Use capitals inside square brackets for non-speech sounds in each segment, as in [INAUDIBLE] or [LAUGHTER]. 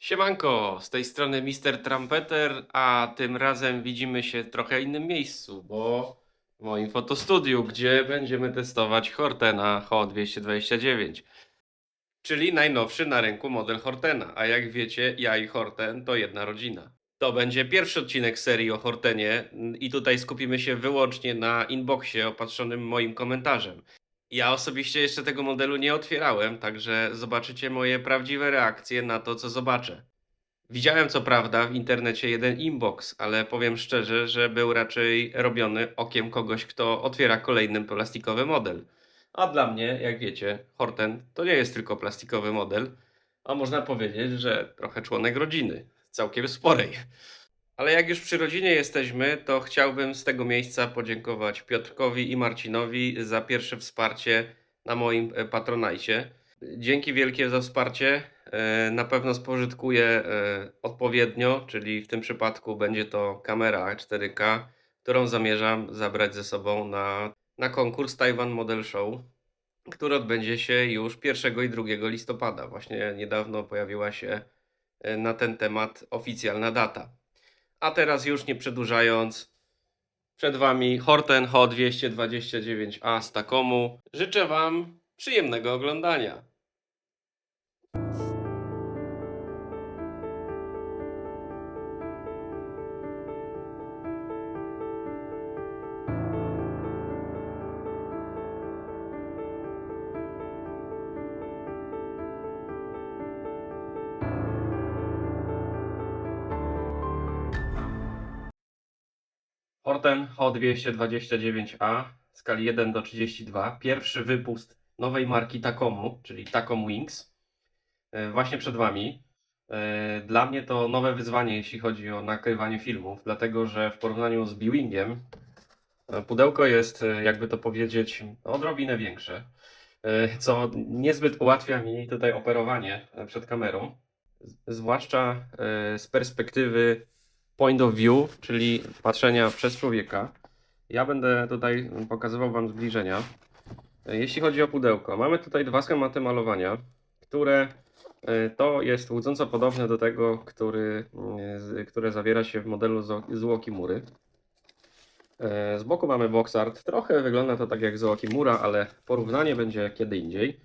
Siemanko, z tej strony Mr. Trumpeter, a tym razem widzimy się w trochę innym miejscu, bo w moim fotostudiu, gdzie będziemy testować Hortena H229, czyli najnowszy na rynku model Hortena, a jak wiecie, ja i Horten to jedna rodzina. To będzie pierwszy odcinek serii o Hortenie i tutaj skupimy się wyłącznie na inboxie opatrzonym moim komentarzem. Ja osobiście jeszcze tego modelu nie otwierałem, także zobaczycie moje prawdziwe reakcje na to, co zobaczę. Widziałem co prawda w internecie jeden inbox, ale powiem szczerze, że był raczej robiony okiem kogoś, kto otwiera kolejny plastikowy model. A dla mnie, jak wiecie, Horten to nie jest tylko plastikowy model, a można powiedzieć, że trochę członek rodziny, całkiem sporej. Ale jak już przy rodzinie jesteśmy, to chciałbym z tego miejsca podziękować Piotrkowi i Marcinowi za pierwsze wsparcie na moim e, Patronajcie. Dzięki wielkie za wsparcie. E, Na pewno spożytkuję e, odpowiednio, czyli w tym przypadku będzie to kamera 4K, którą zamierzam zabrać ze sobą na, na konkurs Taiwan Model Show, który odbędzie się już 1 i 2 listopada. Właśnie niedawno pojawiła się na ten temat oficjalna data. A teraz już nie przedłużając, przed Wami Horten H229A z Takomu. Życzę Wam przyjemnego oglądania. Horten H229A w skali 1 do 32. Pierwszy wypust nowej marki Takomu, czyli Takom Wings. E, Właśnie przed Wami. E, Dla mnie to nowe wyzwanie, jeśli chodzi o nagrywanie filmów, dlatego że w porównaniu z Bwingiem e, pudełko jest, jakby to powiedzieć, odrobinę większe, co niezbyt ułatwia mi tutaj operowanie przed kamerą, zwłaszcza z perspektywy point of view, czyli patrzenia przez człowieka. Ja będę tutaj pokazywał Wam zbliżenia. Jeśli chodzi o pudełko, mamy tutaj dwa schematy malowania, które e, to jest łudząco podobne do tego, który, e, z- które zawiera się w modelu Zuoki Mury. E, Z boku mamy box art. Trochę wygląda to tak jak Zuoki Mura, ale porównanie będzie kiedy indziej.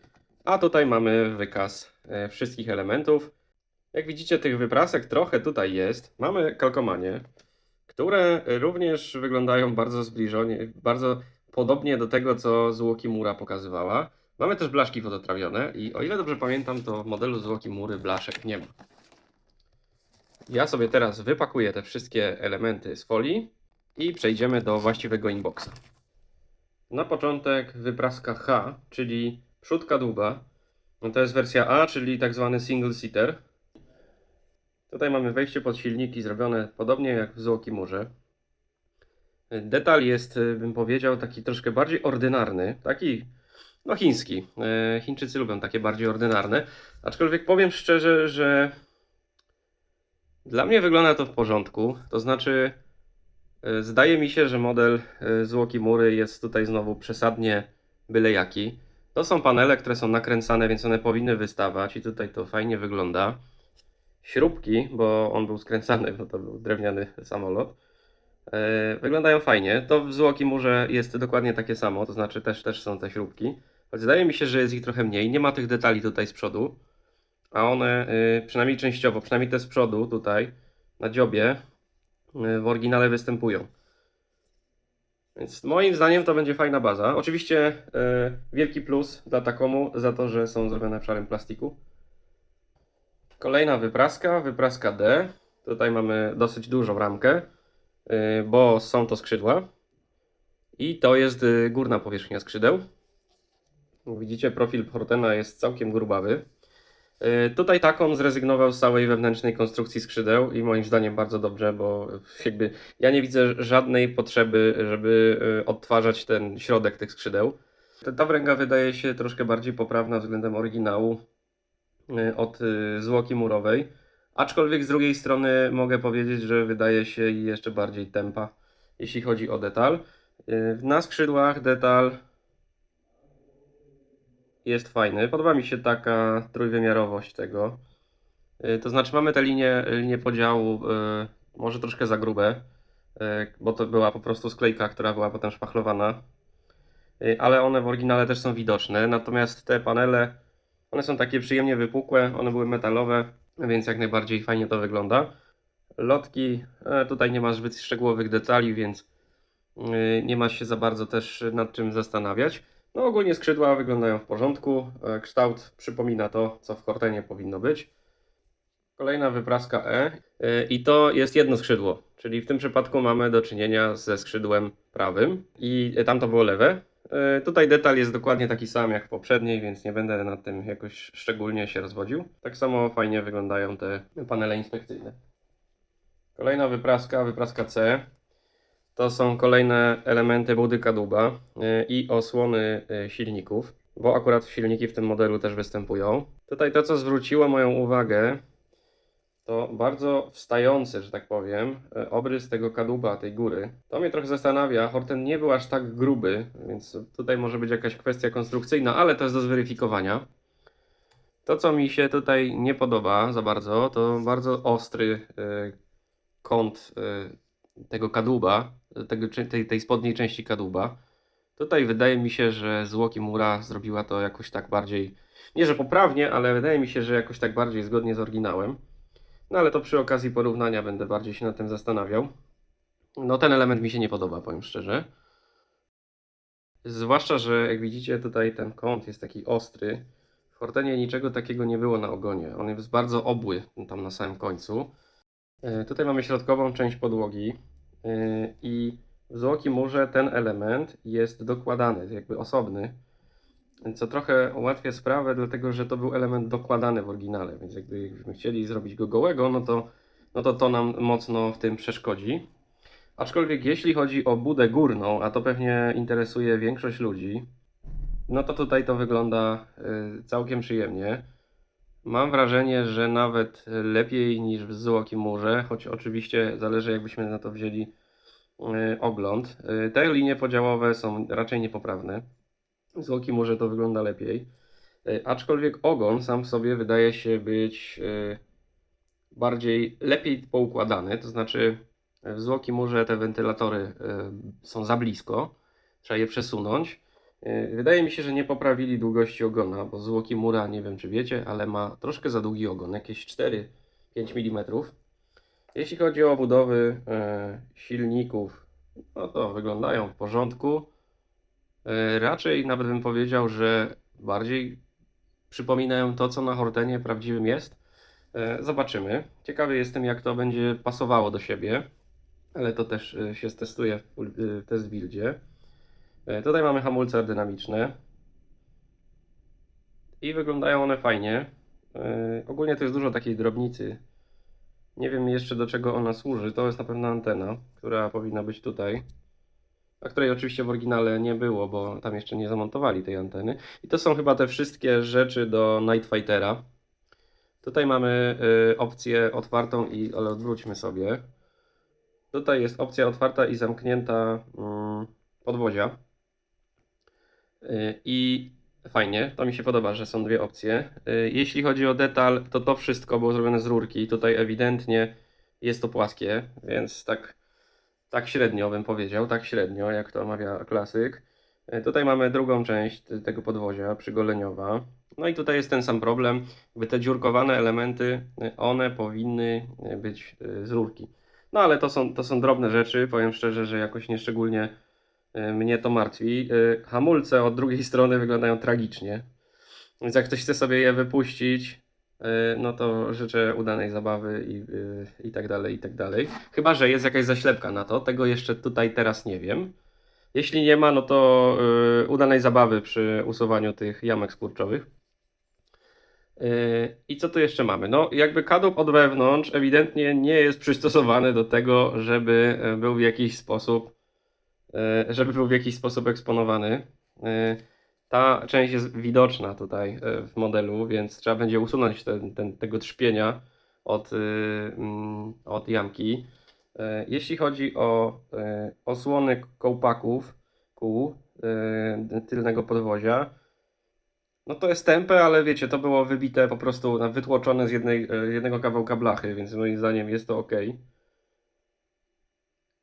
A tutaj mamy wykaz wszystkich elementów. Jak widzicie, tych wyprasek trochę tutaj jest. Mamy kalkomanie, które również wyglądają bardzo zbliżone, bardzo podobnie do tego, co Złoki Mura pokazywała. Mamy też blaszki fototrawione i o ile dobrze pamiętam, to w modelu Złoki Mury blaszek nie ma. Ja sobie teraz wypakuję te wszystkie elementy z folii i przejdziemy do właściwego inboxa. Na początek wypraska H, czyli przód długa. No to jest wersja A, czyli tak zwany single seater. Tutaj mamy wejście pod silniki zrobione podobnie jak w Złoki Murze. Detal jest, y, bym powiedział, taki troszkę bardziej ordynarny, taki no chiński. E, Chińczycy lubią takie bardziej ordynarne. Aczkolwiek powiem szczerze, że dla mnie wygląda to w porządku. To znaczy, e, zdaje mi się, że model e, Złoki Mury jest tutaj znowu przesadnie byle jaki. To są panele, które są nakręcane, więc one powinny wystawać i tutaj to fajnie wygląda śrubki, bo on był skręcany, bo to był drewniany samolot. E, wyglądają fajnie. To w Złoki Murze jest dokładnie takie samo, to znaczy też, też są te śrubki. Choć zdaje mi się, że jest ich trochę mniej. Nie ma tych detali tutaj z przodu, a one y, przynajmniej częściowo, przynajmniej te z przodu tutaj na dziobie y, w oryginale występują. Więc moim zdaniem to będzie fajna baza. Oczywiście y, wielki plus dla Takomu za to, że są zrobione w szarym plastiku. Kolejna wypraska, wypraska D. Tutaj mamy dosyć dużą ramkę, y, bo są to skrzydła. I to jest y, górna powierzchnia skrzydeł. Widzicie, profil Hortena jest całkiem grubawy. Y, Tutaj taką zrezygnował z całej wewnętrznej konstrukcji skrzydeł i moim zdaniem bardzo dobrze, bo jakby ja nie widzę żadnej potrzeby, żeby odtwarzać ten środek tych skrzydeł. Ta- wręga wydaje się troszkę bardziej poprawna względem oryginału od y, zwłoki murowej. Aczkolwiek z drugiej strony mogę powiedzieć, że wydaje się jeszcze bardziej tempa, jeśli chodzi o detal. Y, Na skrzydłach detal jest fajny. Podoba mi się taka trójwymiarowość tego. Y, To znaczy mamy tę linię, linię podziału y, może troszkę za grube, y, bo to była po prostu sklejka, która była potem szpachlowana, Y, ale one w oryginale też są widoczne. Natomiast te panele, one są takie przyjemnie wypukłe, one były metalowe, więc jak najbardziej fajnie to wygląda. Lotki, e, tutaj nie ma zbyt szczegółowych detali, więc y, nie ma się za bardzo też nad czym zastanawiać. No ogólnie skrzydła wyglądają w porządku, e, kształt przypomina to, co w Cortenie powinno być. Kolejna wypraska E i to jest jedno skrzydło, czyli w tym przypadku mamy do czynienia ze skrzydłem prawym i tam to było lewe. Y, Tutaj detal jest dokładnie taki sam jak w poprzedniej, więc nie będę nad tym jakoś szczególnie się rozwodził. Tak samo fajnie wyglądają te panele inspekcyjne. Kolejna wypraska, wypraska C. To są kolejne elementy budy kadłuba y, i osłony y, silników, bo akurat silniki w tym modelu też występują. Tutaj to, co zwróciło moją uwagę, to bardzo wstający, że tak powiem, e, obrys tego kadłuba, tej góry. To mnie trochę zastanawia. Horten nie był aż tak gruby, więc tutaj może być jakaś kwestia konstrukcyjna, ale to jest do zweryfikowania. To, co mi się tutaj nie podoba za bardzo, to bardzo ostry e, kąt e, tego kadłuba, tej, tej spodniej części kadłuba. Tutaj wydaje mi się, że zwłoki mura zrobiła to jakoś tak bardziej, nie że poprawnie, ale wydaje mi się, że jakoś tak bardziej zgodnie z oryginałem. No ale to przy okazji porównania będę bardziej się nad tym zastanawiał. No ten element mi się nie podoba, powiem szczerze. Zwłaszcza, że jak widzicie tutaj ten kąt jest taki ostry. W Hortenie niczego takiego nie było na ogonie. On jest bardzo obły tam na samym końcu. E, Tutaj mamy środkową część podłogi e, i w złoki murze ten element jest dokładany, jakby osobny. Co trochę ułatwia sprawę, dlatego że to był element dokładany w oryginale, więc jakby jakbyśmy chcieli zrobić go gołego, no to, no to to nam mocno w tym przeszkodzi. Aczkolwiek jeśli chodzi o budę górną, a to pewnie interesuje większość ludzi, no to tutaj to wygląda y, całkiem przyjemnie. Mam wrażenie, że nawet lepiej niż w Złokim Murze, choć oczywiście zależy jakbyśmy na to wzięli y, ogląd. Y, Te linie podziałowe są raczej niepoprawne. Z oki może to wygląda lepiej. E, Aczkolwiek ogon sam w sobie wydaje się być e, bardziej lepiej poukładany, to znaczy e, w złoki murze te wentylatory e, są za blisko, trzeba je przesunąć. E, Wydaje mi się, że nie poprawili długości ogona, bo złoki mura, nie wiem czy wiecie, ale ma troszkę za długi ogon, jakieś 4-5 mm. Jeśli chodzi o budowy e, silników, no to wyglądają w porządku. E, Raczej nawet bym powiedział, że bardziej przypominają to, co na Hortenie prawdziwym jest. E, Zobaczymy. Ciekawy jestem, jak to będzie pasowało do siebie, ale to też e, się stestuje w test buildzie. Tutaj mamy hamulce aerodynamiczne i wyglądają one fajnie. Ogólnie to jest dużo takiej drobnicy. Nie wiem jeszcze do czego ona służy. To jest na pewno antena, która powinna być tutaj a której oczywiście w oryginale nie było, bo tam jeszcze nie zamontowali tej anteny. I to są chyba te wszystkie rzeczy do Night Fightera. Tutaj mamy y, opcję otwartą i ale odwróćmy sobie. Tutaj jest opcja otwarta i zamknięta mm, podwozia. Y, I fajnie, to mi się podoba, że są dwie opcje. Y, Jeśli chodzi o detal, to to wszystko było zrobione z rurki. Tutaj ewidentnie jest to płaskie, więc tak tak średnio bym powiedział, tak średnio, jak to omawia klasyk. E, Tutaj mamy drugą część tego podwozia, przygoleniowa. No i tutaj jest ten sam problem, jakby te dziurkowane elementy, e, one powinny e, być z rurki. No ale to są, to są drobne rzeczy, powiem szczerze, że jakoś nieszczególnie mnie to martwi. Hamulce od drugiej strony wyglądają tragicznie, więc jak ktoś chce sobie je wypuścić, no to życzę udanej zabawy i, y, i tak dalej, i tak dalej. Chyba, że jest jakaś zaślepka na to, tego jeszcze tutaj teraz nie wiem. Jeśli nie ma, no to y, udanej zabawy przy usuwaniu tych jamek skurczowych. I co tu jeszcze mamy? No, jakby kadłub od wewnątrz ewidentnie nie jest przystosowany do tego, żeby był w jakiś sposób, żeby był w jakiś sposób eksponowany. Ta część jest widoczna tutaj e, w modelu, więc trzeba będzie usunąć ten, ten, tego trzpienia od, y, mm, od jamki. E, Jeśli chodzi o e, osłony kołpaków kół tylnego podwozia, No to jest tępe, ale wiecie, to było wybite po prostu, wytłoczone z jednej, jednego kawałka blachy, więc moim zdaniem jest to ok.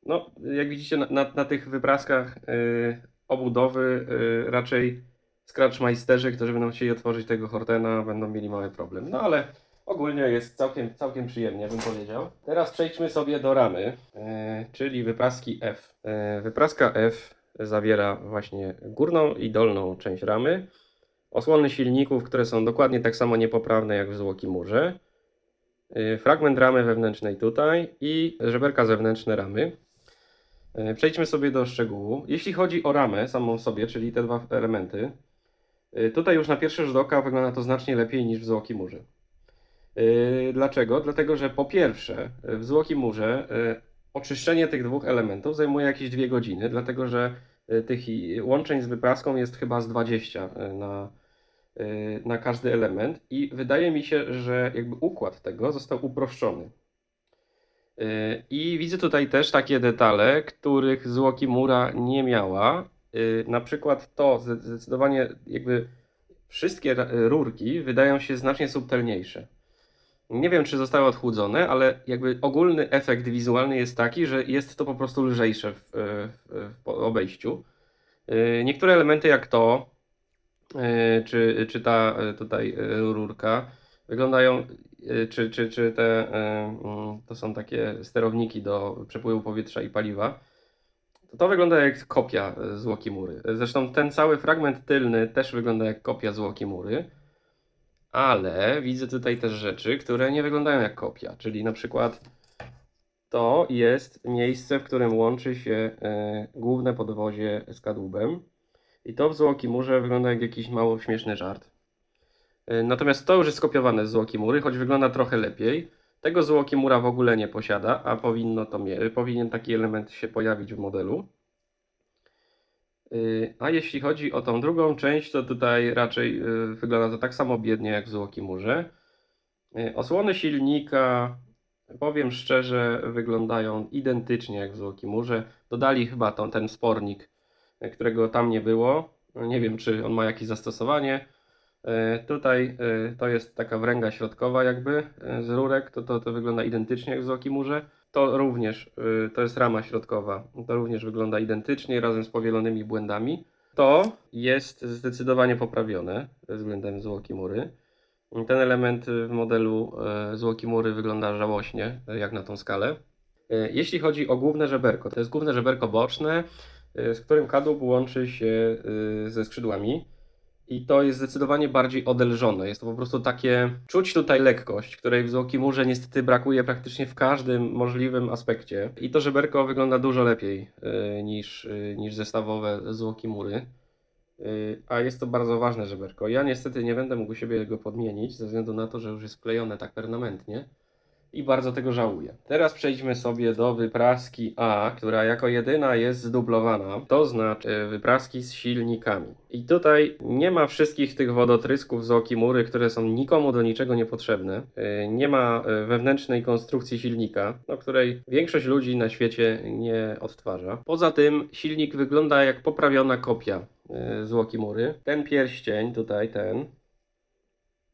No, jak widzicie na, na, na tych wypraskach y, obudowy y, raczej scratchmeisterzy, którzy będą chcieli otworzyć tego Hortena, będą mieli mały problem. No ale ogólnie jest całkiem, całkiem przyjemnie, bym powiedział. Teraz przejdźmy sobie do ramy, y, czyli wypraski F. Y, wypraska F zawiera właśnie górną i dolną część ramy, osłony silników, które są dokładnie tak samo niepoprawne jak w złokimurze, y, fragment ramy wewnętrznej tutaj i żeberka zewnętrzne ramy. E, Przejdźmy sobie do szczegółu. Jeśli chodzi o ramę samą sobie, czyli te dwa elementy, e, tutaj już na pierwszy rzut oka wygląda to znacznie lepiej niż w złoki murze. E, Dlaczego? Dlatego, że po pierwsze e, w złoki murze oczyszczenie tych dwóch elementów zajmuje jakieś dwie godziny, dlatego że tych łączeń z wypraską jest chyba z 20 e, na, na każdy element i wydaje mi się, że jakby układ tego został uproszczony. I widzę tutaj też takie detale, których Złoki Mura nie miała. Yy, Na przykład to zde- zdecydowanie jakby wszystkie ra- rurki wydają się znacznie subtelniejsze. Nie wiem, czy zostały odchłodzone, ale jakby ogólny efekt wizualny jest taki, że jest to po prostu lżejsze w, w, w obejściu. Niektóre elementy jak to, czy, czy ta tutaj rurka, wyglądają, czy, czy, czy te, mm, to są takie sterowniki do przepływu powietrza i paliwa, to to wygląda jak kopia yy, zwłoki mury. Zresztą ten cały fragment tylny też wygląda jak kopia zwłoki mury, ale widzę tutaj też rzeczy, które nie wyglądają jak kopia, czyli na przykład to jest miejsce, w którym łączy się yy, główne podwozie z kadłubem. I to w Złoki Murze wygląda jak jakiś mało śmieszny żart. Y, Natomiast to już jest skopiowane z Złoki Mury, choć wygląda trochę lepiej. Tego Złoki Mura w ogóle nie posiada, a powinno to powinien taki element się pojawić w modelu. Y, A jeśli chodzi o tą drugą część, to tutaj raczej y, wygląda to tak samo biednie jak w Złoki Murze. Y, Osłony silnika, powiem szczerze, wyglądają identycznie jak w Złoki Murze. Dodali chyba tą, ten spornik, którego tam nie było. Nie wiem, czy on ma jakieś zastosowanie. E, Tutaj e, to jest taka wręga środkowa jakby e, z rurek, to, to, to wygląda identycznie jak w Złokimurze. To również, to jest rama środkowa, to również wygląda identycznie razem z powielonymi błędami. To jest zdecydowanie poprawione względem Złokimury. Ten element w modelu Złokimury wygląda żałośnie, jak na tą skalę. Jeśli chodzi o główne żeberko, to jest główne żeberko boczne, z którym kadłub łączy się ze skrzydłami. I to jest zdecydowanie bardziej odelżone. Jest to po prostu takie. Czuć tutaj lekkość, której w Złokimurze niestety brakuje praktycznie w każdym możliwym aspekcie. I to żeberko wygląda dużo lepiej y, niż, y, niż zestawowe Złokimury. Y, a jest to bardzo ważne żeberko. Ja niestety nie będę mógł siebie go podmienić, ze względu na to, że już jest wklejone tak permanentnie. I bardzo tego żałuję. Teraz przejdźmy sobie do wypraski A, która jako jedyna jest zdublowana. To znaczy e, wypraski z silnikami. I tutaj nie ma wszystkich tych wodotrysków z Okimury, które są nikomu do niczego niepotrzebne. E, Nie ma e, wewnętrznej konstrukcji silnika, o której większość ludzi na świecie nie odtwarza. Poza tym silnik wygląda jak poprawiona kopia z Okimury. Ten pierścień, tutaj ten, y,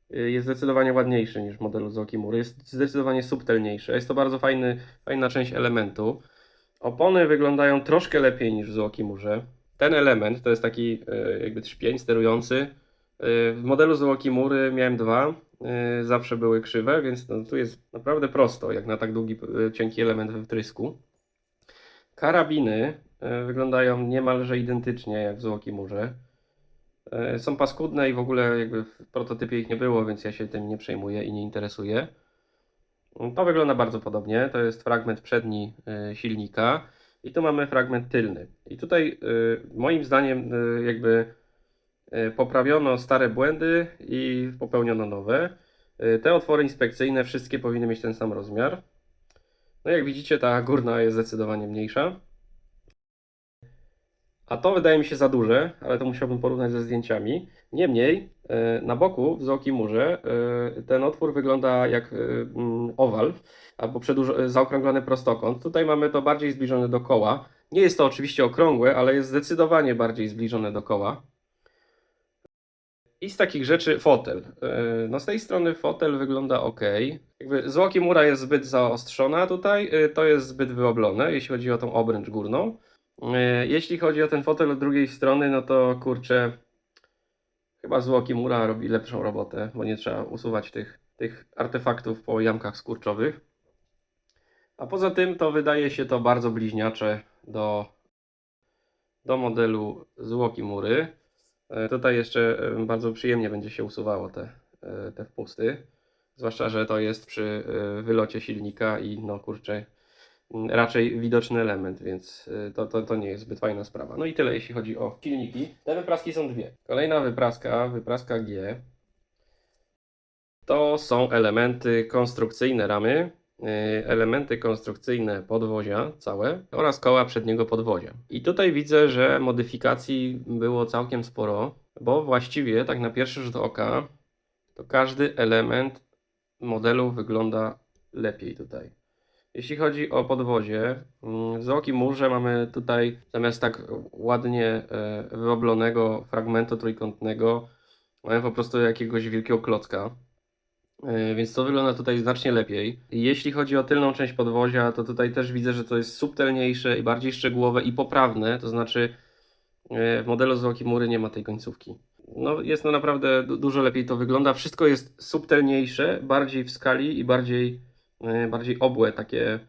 jest zdecydowanie ładniejszy niż w modelu z Okimury. Jest zdecydowanie subtelniejszy. Jest to bardzo fajny, fajna część elementu. Opony wyglądają troszkę lepiej niż w Okimurze. Ten element to jest taki y, jakby trzpień sterujący. Y, W modelu z Okimury miałem dwa. y, Zawsze były krzywe, więc no, tu jest naprawdę prosto, jak na tak długi, y, cienki element we wtrysku. Karabiny y, wyglądają niemalże identycznie jak w Złokimurze. E, Są paskudne i w ogóle jakby w prototypie ich nie było, więc ja się tym nie przejmuję i nie interesuję. To wygląda bardzo podobnie. To jest fragment przedni e, silnika i tu mamy fragment tylny. I tutaj e, moim zdaniem jakby poprawiono stare błędy i popełniono nowe. Te otwory inspekcyjne wszystkie powinny mieć ten sam rozmiar. No jak widzicie ta górna jest zdecydowanie mniejsza. A to wydaje mi się za duże, ale to musiałbym porównać ze zdjęciami. Niemniej, e, na boku w Zokimurze e, ten otwór wygląda jak e, mm, owal, albo zaokrąglony prostokąt. Tutaj mamy to bardziej zbliżone do koła. Nie jest to oczywiście okrągłe, ale jest zdecydowanie bardziej zbliżone do koła. I z takich rzeczy fotel. No z tej strony fotel wygląda ok. Jakby zwłoki mura jest zbyt zaostrzona tutaj, to jest zbyt wyoblone, jeśli chodzi o tą obręcz górną. Yy, Jeśli chodzi o ten fotel od drugiej strony, no to kurczę, chyba zwłoki mura robi lepszą robotę, bo nie trzeba usuwać tych, tych artefaktów po jamkach skurczowych. A poza tym to wydaje się to bardzo bliźniacze do, do modelu zwłoki mury. E, Tutaj jeszcze e, bardzo przyjemnie będzie się usuwało te, e, te wpusty. Zwłaszcza, że to jest przy e, wylocie silnika i no kurczę, raczej widoczny element, więc e, to, to, to nie jest zbyt fajna sprawa. No i tyle jeśli chodzi o silniki. Te wypraski są dwie. Kolejna wypraska, wypraska G. To są elementy konstrukcyjne ramy, y, elementy konstrukcyjne podwozia całe oraz koła przedniego podwozia. I tutaj widzę, że modyfikacji było całkiem sporo, bo właściwie tak na pierwszy rzut oka to każdy element modelu wygląda lepiej tutaj. Jeśli chodzi o podwozie, mm, w Złoki Murze mamy tutaj zamiast tak ładnie e, wyoblonego fragmentu trójkątnego, mamy po prostu jakiegoś wielkiego klocka. E, Więc to wygląda tutaj znacznie lepiej. Jeśli chodzi o tylną część podwozia, to tutaj też widzę, że to jest subtelniejsze i bardziej szczegółowe i poprawne. To znaczy, e, w modelu Złoki Mury nie ma tej końcówki. No, jest to naprawdę du- dużo lepiej to wygląda. Wszystko jest subtelniejsze, bardziej w skali i bardziej, bardziej obłe, takie,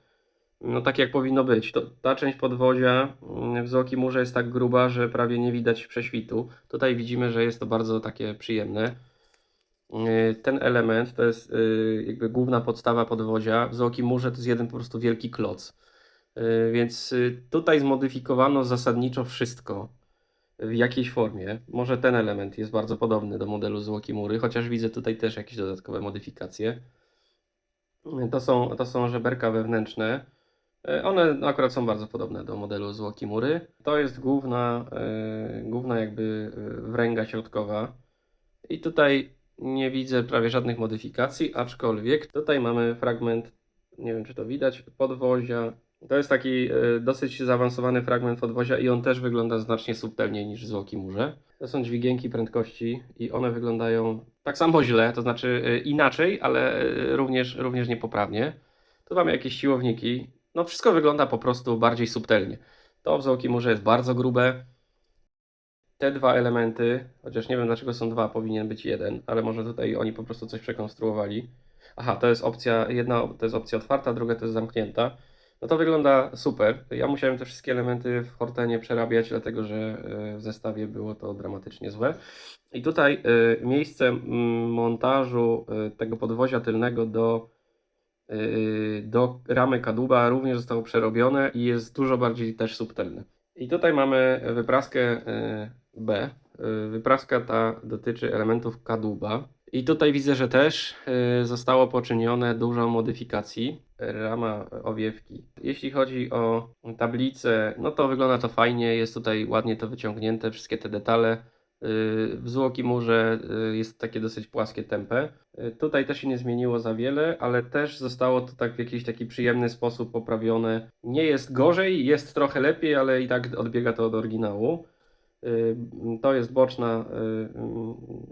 no tak jak powinno być. To, ta część podwozia mm, w Złoki Murze jest tak gruba, że prawie nie widać prześwitu. Tutaj widzimy, że jest to bardzo takie przyjemne. Yy, Ten element to jest jakby główna podstawa podwozia. W Złoki Murze to jest jeden po prostu wielki kloc. Więc tutaj zmodyfikowano zasadniczo wszystko w jakiejś formie. Może ten element jest bardzo podobny do modelu Złoki Mury, chociaż widzę tutaj też jakieś dodatkowe modyfikacje. To są, to są żeberka wewnętrzne. Yy, One akurat są bardzo podobne do modelu Złoki Mury. To jest główna, yy, główna jakby yy, wręga środkowa. I tutaj nie widzę prawie żadnych modyfikacji, aczkolwiek tutaj mamy fragment, nie wiem czy to widać, podwozia. To jest taki e, dosyć zaawansowany fragment podwozia i on też wygląda znacznie subtelniej niż Złoki Murze. To są dźwigienki prędkości i one wyglądają tak samo źle, to znaczy e, inaczej, ale e, również, również niepoprawnie. Tu mamy jakieś siłowniki. No wszystko wygląda po prostu bardziej subtelnie. To w Murze jest bardzo grube, te dwa elementy, chociaż nie wiem dlaczego są dwa, powinien być jeden, ale może tutaj oni po prostu coś przekonstruowali. Aha, to jest opcja, jedna to jest opcja otwarta, druga to jest zamknięta. No to wygląda super. Ja musiałem te wszystkie elementy w Hortenie przerabiać, dlatego że e, w zestawie było to dramatycznie złe. I tutaj e, miejsce montażu e, tego podwozia tylnego do, do ramy kadłuba również zostało przerobione i jest dużo bardziej też subtelne. I tutaj mamy wypraskę B. Wypraska ta dotyczy elementów kadłuba. I tutaj widzę, że też e, zostało poczynione dużo modyfikacji. Rama owiewki. Jeśli chodzi o tablicę, no to wygląda to fajnie. Jest tutaj ładnie to wyciągnięte, wszystkie te detale. E, W Złoki Murze e, jest takie dosyć płaskie tempe. E, Tutaj też się nie zmieniło za wiele, ale też zostało to tak w jakiś taki przyjemny sposób poprawione. Nie jest gorzej, jest trochę lepiej, ale i tak odbiega to od oryginału. To jest boczna,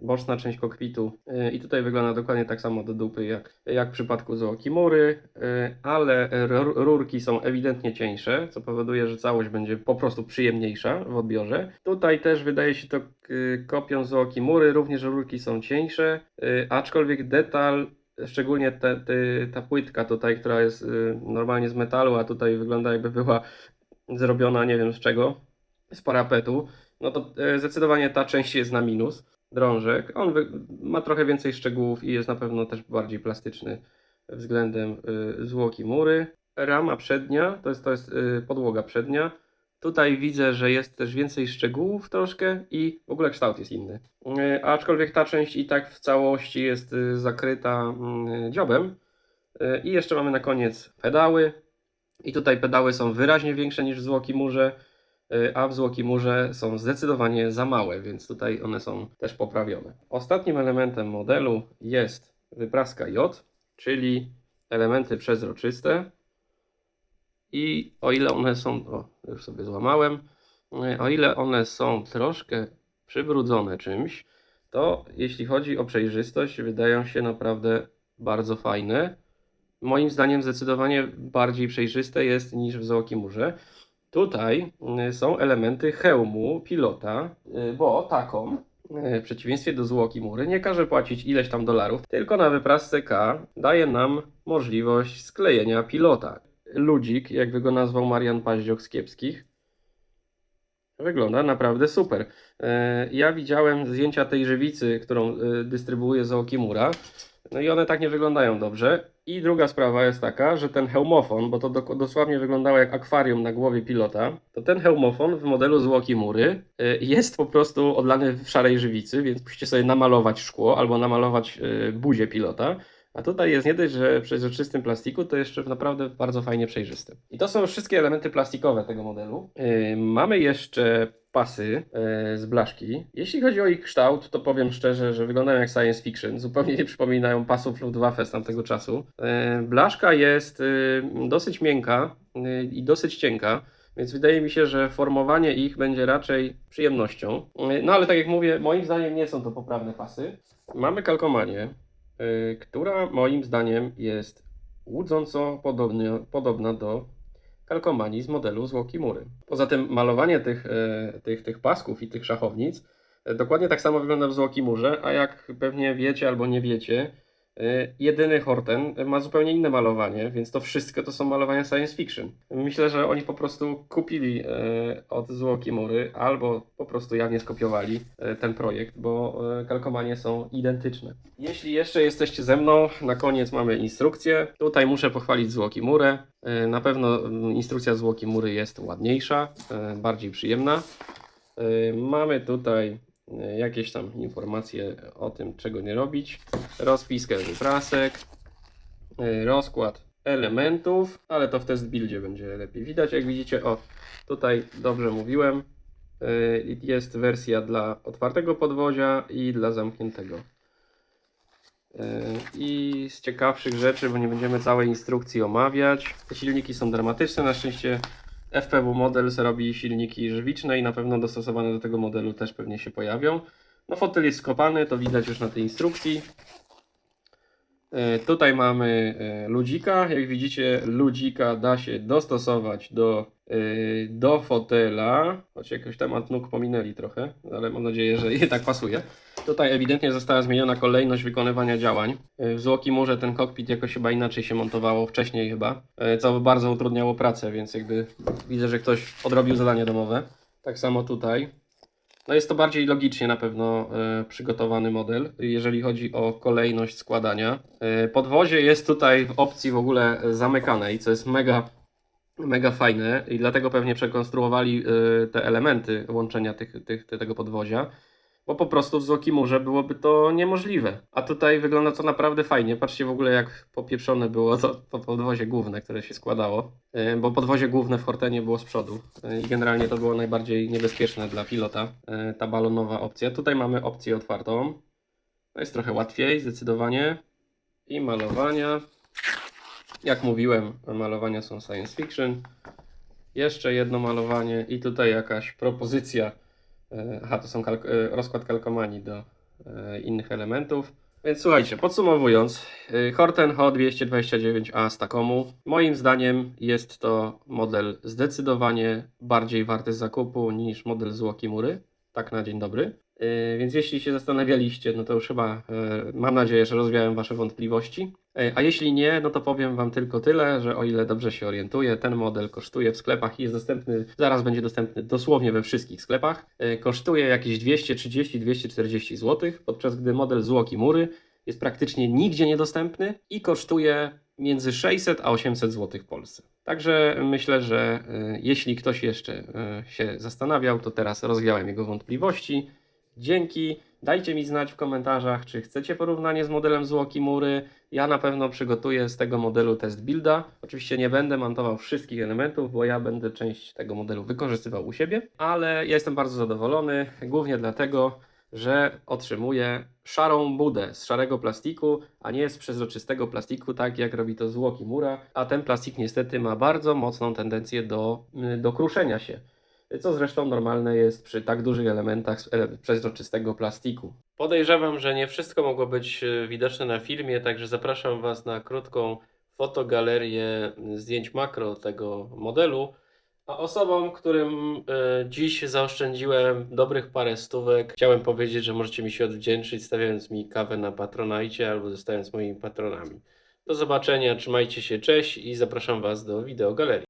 boczna część kokpitu y, i tutaj wygląda dokładnie tak samo do dupy jak, jak w przypadku Zooki Mury, y, ale ru- rurki są ewidentnie cieńsze, co powoduje, że całość będzie po prostu przyjemniejsza w odbiorze. Tutaj też wydaje się to y, kopią Zooki Mury, również rurki są cieńsze, aczkolwiek detal Szczególnie te, te, ta płytka tutaj, która jest normalnie z metalu, a tutaj wygląda jakby była zrobiona nie wiem z czego, z parapetu, no to e, zdecydowanie ta część jest na minus. Drążek, on ma trochę więcej szczegółów i jest na pewno też bardziej plastyczny względem y, zwłoki mury. Rama przednia, to jest, to jest y, podłoga przednia. Tutaj widzę, że jest też więcej szczegółów troszkę i w ogóle kształt jest inny. Y, Aczkolwiek ta część i tak w całości jest zakryta mm, dziobem. I jeszcze mamy na koniec pedały. I tutaj pedały są wyraźnie większe niż w zwłoki murze, a w zwłoki murze są zdecydowanie za małe, więc tutaj one są też poprawione. Ostatnim elementem modelu jest wypraska J, czyli elementy przezroczyste. I o ile one są, o, już sobie złamałem, y, o ile one są troszkę przybrudzone czymś, to jeśli chodzi o przejrzystość, wydają się naprawdę bardzo fajne. Moim zdaniem zdecydowanie bardziej przejrzyste jest niż w Zookimurze. Tutaj y, są elementy hełmu pilota, y, bo taką, y, w przeciwieństwie do Zookimury, nie każe płacić ileś tam dolarów, tylko na wyprasce K daje nam możliwość sklejenia pilota. Ludzik, jakby go nazwał Marian Paździok z Kiepskich, wygląda naprawdę super. Ja widziałem zdjęcia tej żywicy, którą dystrybuuje Zookimura. No i one tak nie wyglądają dobrze. I druga sprawa jest taka, że ten hełmofon, bo to do, dosłownie wyglądało jak akwarium na głowie pilota, to ten hełmofon w modelu Zookimury e, jest po prostu odlany w szarej żywicy, więc musicie sobie namalować szkło albo namalować e, buzię pilota. A tutaj jest nie dość, że przezroczystym plastiku, to jeszcze naprawdę bardzo fajnie przejrzystym. I to są wszystkie elementy plastikowe tego modelu. Yy, mamy jeszcze pasy yy, z blaszki. Jeśli chodzi o ich kształt, to powiem szczerze, że wyglądają jak science fiction. Zupełnie nie przypominają pasów Luftwaffe z tamtego czasu. Yy, blaszka jest yy, dosyć miękka i dosyć cienka. Więc wydaje mi się, że formowanie ich będzie raczej przyjemnością. No ale tak jak mówię, moim zdaniem nie są to poprawne pasy. Mamy kalkomanię, która moim zdaniem jest łudząco podobnie, podobna do kalkomanii z modelu zwłoki mury. Poza tym malowanie tych, e, tych, tych pasków i tych szachownic e, dokładnie tak samo wygląda w zwłoki murze, a jak pewnie wiecie albo nie wiecie, jedyny Horten ma zupełnie inne malowanie, więc to wszystko to są malowania science fiction. Myślę, że oni po prostu kupili e, od zwłoki mury albo po prostu jawnie skopiowali e, ten projekt, bo kalkomanie są identyczne. Jeśli jeszcze jesteście ze mną, na koniec mamy instrukcję. Tutaj muszę pochwalić zwłoki murę. E, Na pewno mm, instrukcja zwłoki mury jest ładniejsza, bardziej przyjemna. Mamy tutaj jakieś tam informacje o tym, czego nie robić. Rozpiskę wyprasek, e, rozkład elementów, ale to w test buildzie będzie lepiej widać. Jak widzicie, o tutaj dobrze mówiłem, e, jest wersja dla otwartego podwozia i dla zamkniętego. E, I z ciekawszych rzeczy, bo nie będziemy całej instrukcji omawiać. Te silniki są dramatyczne. Na szczęście FPW Models robi silniki żywiczne i na pewno dostosowane do tego modelu też pewnie się pojawią. No fotel jest skopany, to widać już na tej instrukcji. E, Tutaj mamy e, ludzika. Jak widzicie, ludzika da się dostosować do, e, do fotela. Choć jakoś temat nóg pominęli trochę, ale mam nadzieję, że [LAUGHS] je tak pasuje. Tutaj ewidentnie została zmieniona kolejność wykonywania działań. E, W Złoki Murze ten kokpit jakoś chyba inaczej się montowało wcześniej chyba, e, co bardzo utrudniało pracę, więc jakby widzę, że ktoś odrobił zadanie domowe. Tak samo tutaj. No jest to bardziej logicznie na pewno e, przygotowany model, jeżeli chodzi o kolejność składania. Podwozie jest tutaj w opcji w ogóle zamykanej, co jest mega, mega fajne i dlatego pewnie przekonstruowali te elementy łączenia tych, tych, tego podwozia, bo po prostu w Złokimurze byłoby to niemożliwe. A tutaj wygląda to naprawdę fajnie. Patrzcie w ogóle jak popieprzone było to, to podwozie główne, które się składało, E, bo podwozie główne w Hortenie było z przodu E, i generalnie to było najbardziej niebezpieczne dla pilota, e, ta balonowa opcja. Tutaj mamy opcję otwartą. To jest trochę łatwiej zdecydowanie. I malowania. Jak mówiłem, malowania są science fiction. Jeszcze jedno malowanie i tutaj jakaś propozycja. E, Aha, to są kalk- e, rozkład kalkomanii do e, innych elementów. Więc słuchajcie, podsumowując, Horten H229A z moim zdaniem jest to model zdecydowanie bardziej warty zakupu niż model z Łokimury. Tak na dzień dobry. Więc jeśli się zastanawialiście, no to już chyba mam nadzieję, że rozwiałem Wasze wątpliwości. Y, A jeśli nie, no to powiem Wam tylko tyle, że o ile dobrze się orientuję, ten model kosztuje w sklepach i jest dostępny, zaraz będzie dostępny dosłownie we wszystkich sklepach. Y, Kosztuje jakieś 230-240 zł, podczas gdy model z Łokimury jest praktycznie nigdzie niedostępny i kosztuje między 600 a 800 zł w Polsce. Także myślę, że y, jeśli ktoś jeszcze się zastanawiał, to teraz rozwiałem jego wątpliwości. Dzięki. Dajcie mi znać w komentarzach, czy chcecie porównanie z modelem z Mury. Ja na pewno przygotuję z tego modelu test builda. Oczywiście nie będę montował wszystkich elementów, bo ja będę część tego modelu wykorzystywał u siebie, ale ja jestem bardzo zadowolony, głównie dlatego, że otrzymuję szarą budę z szarego plastiku, a nie z przezroczystego plastiku, tak jak robi to z Mura. A ten plastik niestety ma bardzo mocną tendencję do, do kruszenia się. Co zresztą normalne jest przy tak dużych elementach przezroczystego plastiku. Podejrzewam, że nie wszystko mogło być e, widoczne na filmie, także zapraszam Was na krótką fotogalerię zdjęć makro tego modelu. A osobom, którym e, dziś zaoszczędziłem dobrych parę stówek, chciałem powiedzieć, że możecie mi się odwdzięczyć stawiając mi kawę na Patronajcie albo zostając moimi patronami. Do zobaczenia, trzymajcie się, cześć i zapraszam Was do wideogalerii.